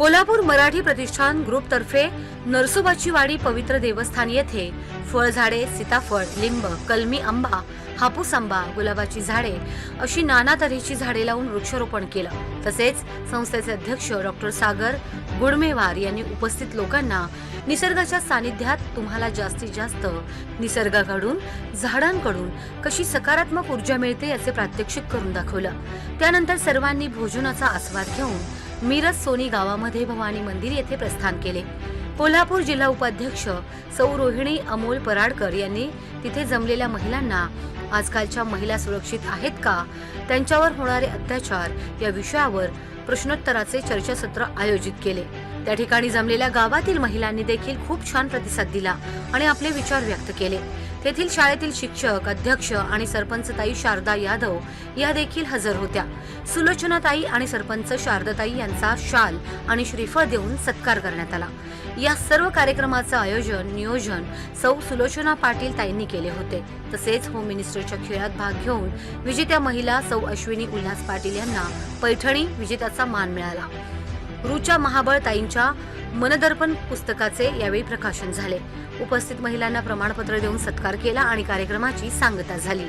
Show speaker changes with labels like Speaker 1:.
Speaker 1: कोल्हापूर मराठी प्रतिष्ठान ग्रुपतर्फे नरसोबाची वाडी पवित्र देवस्थान येथे फळझाडे सीताफळ लिंब कलमी आंबा हापूस आंबा गुलाबाची झाडे अशी नाना तऱ्हेची झाडे लावून वृक्षारोपण केलं. तसेच संस्थेचे अध्यक्ष डॉक्टर सागर गुडमेवार यांनी उपस्थित लोकांना निसर्गाच्या सानिध्यात तुम्हाला जास्तीत जास्त निसर्गाकडून झाडांकडून कशी सकारात्मक ऊर्जा मिळते याचे प्रात्यक्षिक करून दाखवलं. त्यानंतर सर्वांनी भोजनाचा आस्वाद घेऊन मिरज सोनी गावामध्ये भवानी मंदिर येथे प्रस्थान केले. कोल्हापूर जिल्हा उपाध्यक्ष सौ रोहिणी अमोल पराडकर यांनी तिथे जमलेल्या महिलांना आजकालच्या महिला सुरक्षित आहेत का? त्यांच्यावर होणारे अत्याचार या विषयावर प्रश्नोत्तराचे चर्चासत्र आयोजित केले. त्या ठिकाणी जमलेल्या गावातील महिलांनी देखील खूप छान प्रतिसाद दिला आणि आपले विचार व्यक्त केले. तेथील शाळेतील शिक्षक अध्यक्ष आणि सरपंचताई शारदा यादव या देखील हजर होत्या. सुलोचनाताई आणि सरपंच शारदाताई यांचा शाल आणि श्रीफळ देऊन सत्कार करण्यात आला. या सर्व कार्यक्रमाचं आयोजन नियोजन सौ सुलोचना पाटील ताईंनी केले होते. तसेच होम मिनिस्टरच्या खेळात भाग घेऊन विजेत्या महिला सौ अश्विनी उल्हास पाटील यांना पैठणी विजेत्याचा मान मिळाला. रुचा महाबळ ताईंच्या मनदर्पण पुस्तकाचे यावेळी प्रकाशन झाले. उपस्थित महिलांना प्रमाणपत्र देऊन सत्कार केला आणि कार्यक्रमाची सांगता झाली.